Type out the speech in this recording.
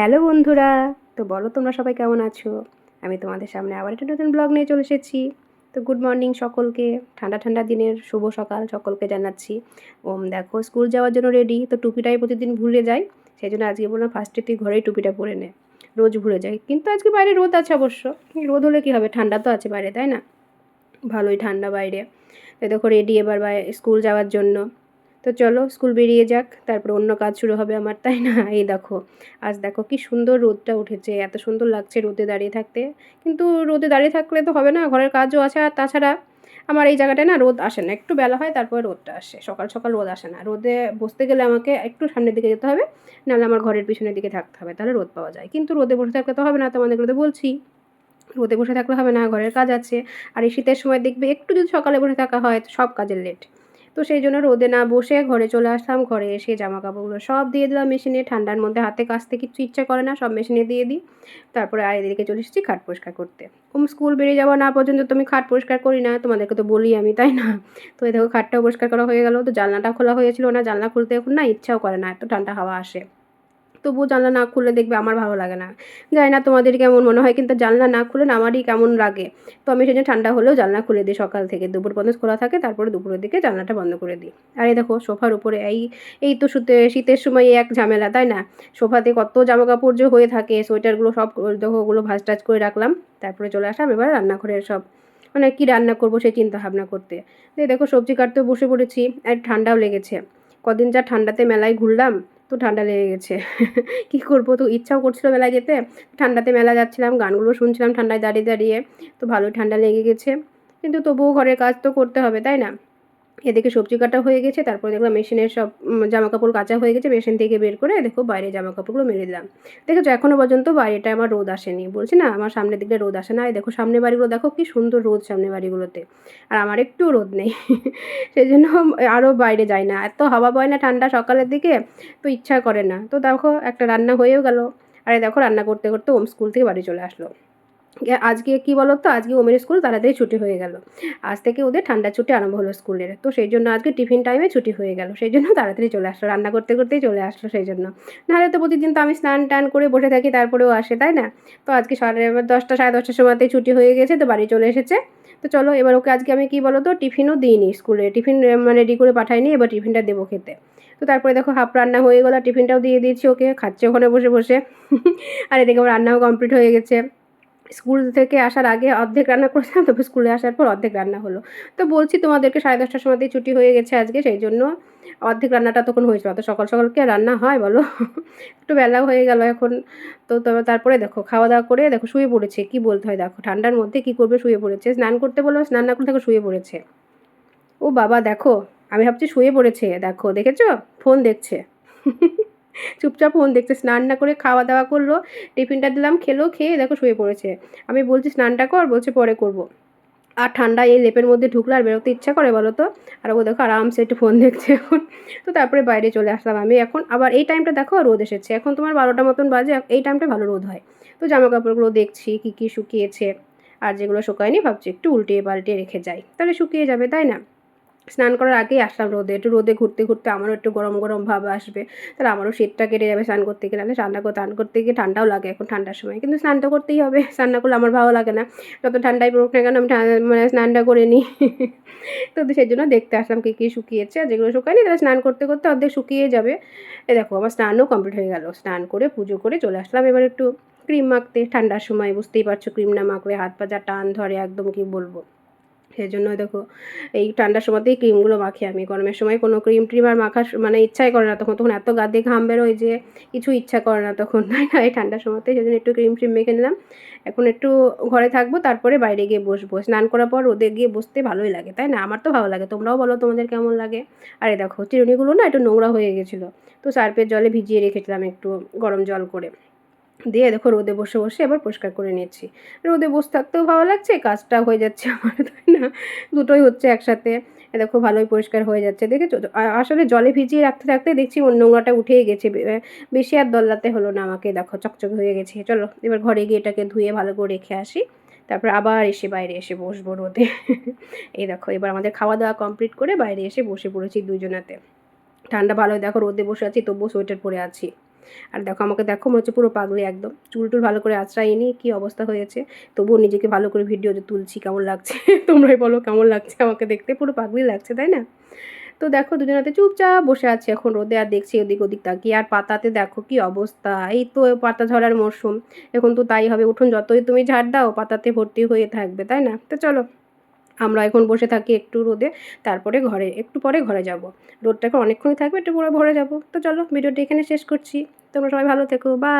Hello বন্ধুরা, তো বলো তোমরা সবাই কেমন আছো? আমি তোমাদের সামনে আবার একটা নতুন ব্লগ নিয়ে চলে এসেছি। তো গুড মর্নিং সকলকে, ঠান্ডা ঠান্ডা দিনের শুভ সকাল সকলকে জানাচ্ছি। ওম দেখো স্কুল যাওয়ার জন্য রেডি তো টুপিটাই প্রতিদিন ভুলে যাই, সেই জন্য আজকে বললাম ফার্স্টে তুই ঘরেই টুপিটা পরে নে, রোজ ভুলে যাই। কিন্তু আজকে বাইরে রোদ আছে অবশ্য, রোদ হলে কী হবে? ঠান্ডা তো আছে বাইরে, তাই না? ভালোই ঠান্ডা বাইরে। তো দেখো রেডি এবার স্কুল যাওয়ার জন্য। তো চলো স্কুল বেরিয়ে যাক, তারপরে অন্য কাজ শুরু হবে আমার, তাই না? এই দেখো, আজ দেখো কি সুন্দর রোদটা উঠেছে, এত সুন্দর লাগছে রোদে দাঁড়িয়ে থাকতে। কিন্তু রোদে দাঁড়িয়ে থাকলে তো হবে না, ঘরের কাজও আছে, আর তাছাড়া আমার এই জায়গাটায় না রোদ আসে না, একটু বেলা হয় তারপরে রোদটা আসে, সকাল সকাল রোদ আসে না। রোদে বসতে গেলে আমাকে একটু সামনের দিকে যেতে হবে, নাহলে আমার ঘরের পিছনের দিকে থাকতে হবে, তাহলে রোদ পাওয়া যায়। কিন্তু রোদে বসে থাকলে তো হবে না, তোমাদেরকে তো বলছি। রোদে বসে থাকলে হবে না, ঘরের কাজ আছে, আর এই শীতের সময় দেখবে একটু যদি সকালে বসে থাকা হয়, সব কাজের লেট। তো সেই জন্য রোদে না বসে ঘরে চলে আসলাম। ঘরে এসে জামা কাপড়গুলো সব দিয়ে দিলাম মেশিনে। ঠান্ডার মধ্যে হাতে কাচতে কিচ্ছু ইচ্ছা করে না, সব মেশিনে দিয়ে দিই। তারপরে আর এদিকে চলে এসেছি খাট পরিষ্কার করতে। ওম স্কুল বেরিয়ে যাওয়া না পর্যন্ত তুমি খাট পরিষ্কার করি না, তোমাদেরকে তো বলি আমি, তাই না? তো এই দেখো, খাটটাও পরিষ্কার করা হয়ে গেল। তো জানলাটা খোলা হয়েছিল না, জানলা খুলতে এখন না ইচ্ছাও করে না, এত ঠান্ডা হাওয়া আসে। তবুও জানলা না খুলে দেখবে আমার ভালো লাগে না। জানি না তোমাদের কেমন মনে হয়, কিন্তু জানলা না খুলে আমারই কেমন লাগে। তো আমি সেজন্য ঠান্ডা হলেও জানলা খুলে দিই সকাল থেকে। দুপুর পর্যন্ত খোলা থাকে, তারপরে দুপুরের দিকে জানলাটা বন্ধ করে দিই। আর এই দেখো, সোফার উপরে এই এই তো শুতে, শীতের সময় এক ঝামেলা, তাই না? সোফাতে কত জামা কাপড় যে হয়ে থাকে, সোয়েটারগুলো সব দেখো ওগুলো ভাজ টাজ করে রাখলাম। তারপরে চলে আসলাম এবার রান্নাঘরের সব। মানে কী রান্না করব সেই চিন্তা ভাবনা করতে দেখো সবজি কাটতেও বসে পড়েছি, আর ঠান্ডাও লেগেছে। কদিন যা ঠান্ডাতে মেলায় ঘুরলাম তো ঠান্ডা লেগে গেছে। কী করব? তো ইচ্ছাও করছিল মেলায় যেতে। ঠান্ডাতে মেলা যাচ্ছিলাম, গানগুলো শুনছিলাম ঠান্ডায় দাঁড়িয়ে দাঁড়িয়ে। তো ভালোই ঠান্ডা লেগে গেছে। কিন্তু তবুও ঘরের কাজ তো করতে হবে, তাই না? এদিকে সবজি কাটা হয়ে গেছে, তারপর দেখলাম মেশিনের সব জামা কাপড় কাচা হয়ে গেছে, মেশিন থেকে বের করে দেখো বাইরে জামা কাপড়গুলো মেলে দিলাম। দেখেছ এখনও পর্যন্ত বাইরেটা আমার রোদ আসেনি, বলছি না আমার সামনের দিকে রোদ আসে না দেখো সামনে বাড়িগুলো, দেখো কি সুন্দর রোদ সামনে বাড়িগুলোতে, আর আমার একটু রোদ নেই সেই জন্য আরও বাইরে যাই না, এত হাওয়া বয় না ঠান্ডা সকালের দিকে, তো ইচ্ছা করে না, তো দেখো একটা রান্না হয়েও গেল, আরে দেখো রান্না করতে করতে ওম স্কুল থেকে বাড়ি চলে আসলো। আজকে কি বলো তো আজকে ওমের স্কুল তাড়াতাড়ি ছুটি হয়ে গেল। আজ থেকে ওদের ঠান্ডা ছুটি আরম্ভ হলো স্কুলের। তো সেই জন্য আজকে টিফিন টাইমে ছুটি হয়ে গেল। সেই জন্য তাড়াতাড়ি চলে আসলো, রান্না করতে করতেই চলে আসলো সেই জন্য। নাহলে তো প্রতিদিন তো আমি স্নান টান করে বসে থাকি, তারপরেও আসে, তাই না? তো আজকে সাড়ে দশটা, সাড়ে দশটার সময়তেই ছুটি হয়ে গেছে, তো বাড়ি চলে এসেছে। তো চলো এবার ওকে আজকে আমি কী বলো তো টিফিনও দিইনি স্কুলে। টিফিন মানে রেডি করে পাঠাইনি, এবার টিফিনটা দেবো খেতে। তো তারপরে দেখো হাফ রান্না হয়ে গেলো, টিফিনটাও দিয়ে দিয়েছি ওকে, খাচ্ছে ওখানে বসে বসে। আর এদিকে আমার রান্নাও কমপ্লিট হয়ে গেছে। স্কুল থেকে আসার আগে অর্ধেক রান্না করেছিলাম তবে স্কুলে আসার পর অর্ধেক রান্না হলো। তো বলছি তোমাদেরকে সাড়ে দশটার সময়তেই ছুটি হয়ে গেছে আজকে, সেই জন্য অর্ধেক রান্নাটা তখন হয়েছিল। অত সকাল সকাল কি রান্না হয় বলো? একটু বেলাও হয়ে গেল এখন। তো তবে তারপরে দেখো খাওয়া দাওয়া করে দেখো শুয়ে পড়েছে, কি বলতে হয় দেখো, ঠান্ডার মধ্যে কি করবে শুয়ে পড়েছে? স্নান করতে বলল স্নান না করতে দেখো শুয়ে পড়েছে। ও বাবা দেখো, আমি ভাবছি শুয়ে পড়েছে, দেখো, দেখেছ? ফোন দেখছে। চুপচাপ ফোন দেখছে, স্নান না করে খাওয়া দাওয়া করল, টিফিনটা দিলাম, খেলো, খেয়ে দেখো শুয়ে পড়েছে। আমি বলছি, স্নানটা কর, বলছে, পরে করব। আর ঠান্ডা এই লেপের মধ্যে ঢুকলে, আর বেরোতে ইচ্ছা করে বলো তো? আর ও দেখো আরামসে একটু ফোন দেখছে এখন। তো তারপরে বাইরে চলে আসলাম আমি। এখন আবার এই টাইমটা দেখো রোদ এসেছে। এখন তোমার বারোটা মতন বাজে এই টাইমটা ভালো রোদ হয়। তো জামা কাপড়গুলো দেখছি, কী কী শুকিয়েছে। আর যেগুলো শুকায়নি, ভাবছি একটু উল্টিয়ে পাল্টিয়ে রেখে যাই। তাহলে শুকিয়ে যাবে, তাই না? স্নান করার আগেই আসলাম রোদে। একটু রোদে ঘুরতে ঘুরতে আমারও একটু গরম গরম ভাব আসবে। তাহলে আমারও শীতটা কেটে যাবে স্নান করতে গেলে। নাহলে ঠান্ডা করে, স্নান করতে গিয়ে ঠান্ডাও লাগে এখন ঠান্ডার সময়। কিন্তু স্নান তো করতেই হবে। স্নান না করলে আমার ভালো লাগে না। যত ঠান্ডায় পড়ুক না কেন আমি মানে স্নানটা করে নিই। তো সেই জন্য দেখতে আসলাম কী কী শুকিয়েছে। আর যেগুলো শুকায়নি তাহলে স্নান করতে করতে অর্ধেক শুকিয়ে যাবে। এ দেখো আমার স্নানও কমপ্লিট হয়ে গেল। স্নান করে পুজো করে চলে আসলাম। এবার একটু ক্রিম মাখতে। ঠান্ডার সময় বুঝতেই পারছ ক্রিম না মাখলে হাত পা যা টান ধরে, একদম কি বলব। সেই জন্য দেখো, এই ঠান্ডার সময়তেই ক্রিমগুলো মাখি আমি। গরমের সময় কোনো ক্রিম ট্রিম আর মাখার মানে ইচ্ছাই করে না তখন। তখন এত গা দিয়ে ঘাম বেরোয় যে কিছু ইচ্ছা করে না তখন। তাই না, এই ঠান্ডার সময়তে সেই জন্য একটু ক্রিম ট্রিম মেখে নিলাম। এখন একটু ঘরে থাকব, তারপরে বাইরে গিয়ে বসবো। স্নান করার পর রোদে গিয়ে বসতে ভালোই লাগে, তাই না? আমার তো ভালো লাগে। তোমরাও বলো তোমাদের কেমন লাগে? আরে দেখো, চিরুনিগুলো না একটু নোংরা হয়ে গেছিল। তো সার্পের জলে ভিজিয়ে রেখেছিলাম একটু গরম জল করে। দিয়ে দেখো রোদে বসে বসে এবার পরিষ্কার করে নিচ্ছি। রোদে বসে থাকতেও ভালো লাগছে, কাজটা হয়ে যাচ্ছে আমার, তাই না? দুটোই হচ্ছে একসাথে। দেখো ভালোই পরিষ্কার হয়ে যাচ্ছে, দেখেছ? আসলে জলে ভিজিয়ে রাখতে থাকতে দেখছি ওর নোংরাটা উঠেই গেছে বেশি আর দল্লাতে হলো না আমাকে, দেখো চকচক হয়ে গেছে। চলো, এবার ঘরে গিয়ে এটাকে ধুয়ে ভালো করে রেখে আসি। তারপর আবার এসে বাইরে এসে বসবো রোদে। এই দেখো, এবার আমাদের খাওয়া দাওয়া কমপ্লিট করে বাইরে এসে বসে পড়েছি দুজনাতে। ঠান্ডা ভালোই, দেখো রোদে বসে আছি, তবুও সোয়েটার পরে আছি। আর দেখো, আমাকে দেখো, মনে হচ্ছে পুরো পাগলি একদম। চুল টুল ভালো করে আঁচড়াইনি কী অবস্থা হয়েছে? তবুও নিজেকে ভালো করে ভিডিও তুলছি, কেমন লাগছে? তোমরাই বলো, কেমন লাগছে আমাকে দেখতে? পুরো পাগলি লাগছে, তাই না? তো দেখো দুজনাতে চুপচাপ বসে আছে এখন রোদে, আর দেখছি ওদিক ওদিক তাকিয়ে। আর পাতাতে দেখো কি অবস্থা, এই তো পাতা ঝরার মরশুম। এখন তো তাই হবে, উঠুন যতই তুমি ঝাড় দাও, পাতাতে ভর্তি হয়ে থাকবে, তাই না? তো চলো আমরা এখন বসে থাকি একটু রোদে, তারপরে ঘরে, একটু পরে ঘরে যাব। রোদটাকে অনেকক্ষণই থাকবে, একটু পরে ঘরে যাব। তো চলো, ভিডিওটি এখানে শেষ করছি। তোমরা সবাই ভালো থেকো বাই